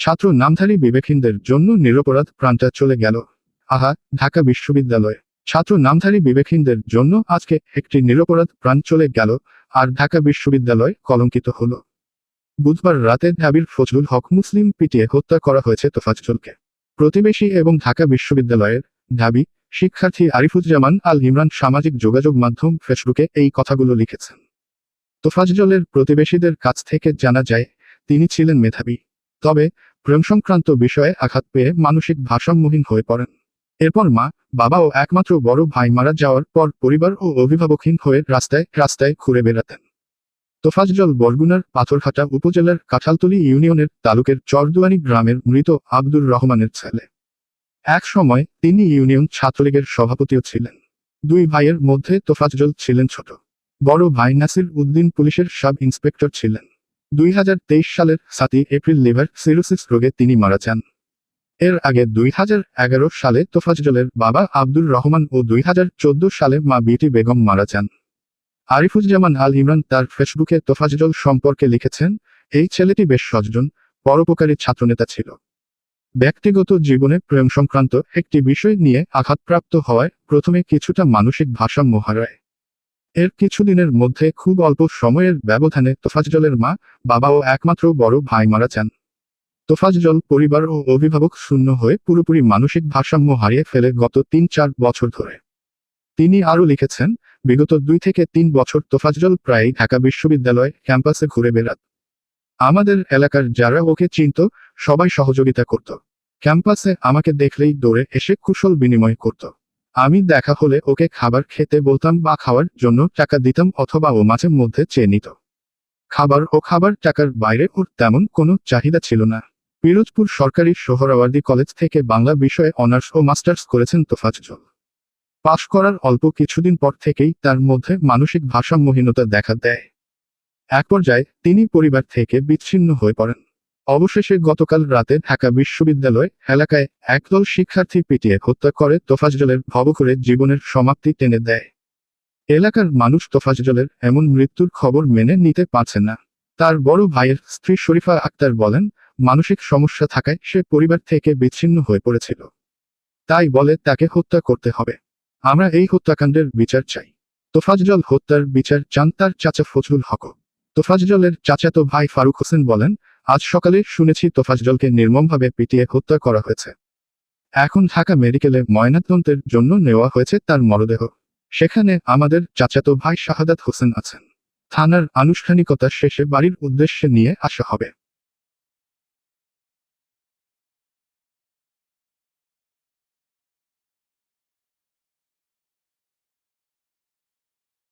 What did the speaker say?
ছাত্র নামধারী বিবেকহীনদের জন্য নিরপরাধ প্রাণটা চলে গেল। আহা, ঢাকা বিশ্ববিদ্যালয়। ছাত্র নামধারী বিবেকহীনদের জন্য আজকে একটি নিরপরাধ প্রাণ চলে গেল আর ঢাকা বিশ্ববিদ্যালয় কলঙ্কিত হল। বুধবার রাতে ঢাবির ফজলুল হক মুসলিম পিটিয়ে হত্যা করা হয়েছে তোফাজ্জলকে। প্রতিবেশী এবং ঢাকা বিশ্ববিদ্যালয়ের ঢাবি শিক্ষার্থী আরিফুজ্জামান আল ইমরান সামাজিক যোগাযোগ মাধ্যম ফেসবুকে এই কথাগুলো লিখেছেন। তোফাজ্জলের প্রতিবেশীদের কাছ থেকে জানা যায়, তিনি ছিলেন মেধাবী। তবে প্রেম সংক্রান্ত বিষয়ে আঘাত পেয়ে মানসিক ভারসাম্যহীন হয়ে পড়েন। এরপর মা, বাবা ও একমাত্র বড় ভাই মারা যাওয়ার পর পরিবার ও অভিভাবকহীন হয়ে রাস্তায় রাস্তায় ঘুরে বেড়াতেন। তোফাজ্জল বরগুনার পাথরঘাটা উপজেলার কাঁঠালতলী ইউনিয়নের তালুকের চরদুয়ানি গ্রামের মৃত আব্দুর রহমানের ছেলে। এক সময় তিনি ইউনিয়ন ছাত্রলীগের সভাপতিও ছিলেন। দুই ভাইয়ের মধ্যে তোফাজ্জল ছিলেন ছোট। বড় ভাই নাসির উদ্দিন পুলিশের সাব ইন্সপেক্টর ছিলেন। দুই হাজার তেইশ সালের সাতই এপ্রিল লিভার সিরোসিস রোগে তিনি মারা যান। এর আগে দুই হাজার এগারো সালে তোফাজ্জলের বাবা আব্দুর রহমান ও দুই হাজার চোদ্দ সালে মা বিটি বেগম মারা যান। আরিফুজ্জামান আল ইমরান তার ফেসবুকে তোফাজ্জল সম্পর্কে লিখেছেন, এই ছেলেটি বেশ সজ্জন, পরোপকারী ছাত্রনেতা ছিল। ব্যক্তিগত জীবনে প্রেম সংক্রান্ত একটি বিষয় নিয়ে আঘাতপ্রাপ্ত হওয়ায় প্রথমে কিছুটা মানসিক ভারসাম্য হারায়। এর কিছুদিনের মধ্যে খুব অল্প সময়ের ব্যবধানে তোফাজ্জলের মা, বাবা ও একমাত্র বড় ভাই মারা যান। তোফাজ্জল পরিবার ও অভিভাবক শূন্য হয়ে পুরোপুরি মানসিক ভারসাম্য হারিয়ে ফেলে গত তিন চার বছর ধরে। তিনি আরও লিখেছেন, বিগত দুই থেকে তিন বছর তোফাজ্জল প্রায়ই ঢাকা বিশ্ববিদ্যালয় ক্যাম্পাসে ঘুরে বেড়াত। আমাদের এলাকার যারা ওকে চিনত, সবাই সহযোগিতা করত। ক্যাম্পাসে আমাকে দেখলেই দৌড়ে এসে কুশল বিনিময় করত। আমি দেখা হলে ওকে খাবার খেতে বলতাম বা খাওয়ার জন্য টাকা দিতাম অথবা ও মাঝে মধ্যে চেয়ে নিত। খাবার ও খাবার টাকার বাইরে ওর তেমন কোনো চাহিদা ছিল না। পিরোজপুর সরকারি সোহরাওয়ার্দী কলেজ থেকে বাংলা বিষয়ে অনার্স ও মাস্টার্স করেছেন তোফাজল পাশ করার অল্প কিছুদিন পর থেকেই তার মধ্যে মানসিক ভারসাম্যহীনতা দেখা দেয়। এক পর্যায়ে তিনি পরিবার থেকে বিচ্ছিন্ন হয়ে পড়েন। অবশেষে গতকাল রাতে ঢাকা বিশ্ববিদ্যালয় এলাকায় একদল শিক্ষার্থী পিটিয়ে হত্যা করে তোফাজ্জলের করে জীবনের সমাপ্তি টেনে দেয়। এলাকার মানুষ তোফাজ্জলের এমন মৃত্যুর খবর মেনে নিতে পারছে না। তার বড় ভাইয়ের স্ত্রী শরীফা আক্তার বলেন, মানসিক সমস্যা থাকায় সে পরিবার থেকে বিচ্ছিন্ন হয়ে পড়েছিল। তাই বলে তাকে হত্যা করতে হবে। আমরা এই হত্যাকাণ্ডের বিচার চাই। তোফাজ্জল হত্যার বিচার চান তার চাচা ফজলুল হক। তোফাজ্জলের চাচাতো ভাই ফারুক হোসেন বলেন আজ সকালে শুনেছি তোফাজলকে নির্মমভাবে পিটিয়ে হত্যা করা হয়েছে। এখন ঢাকা মেডিকেলে ময়নাতদন্তের জন্য নেওয়া হয়েছে তার মরদেহ। সেখানে আমাদের চাচাতো ভাই শাহাদাত হোসেন আছেন। থানার আনুষ্ঠানিকতা শেষে বাড়ির উদ্দেশ্যে নিয়ে আসা হবে।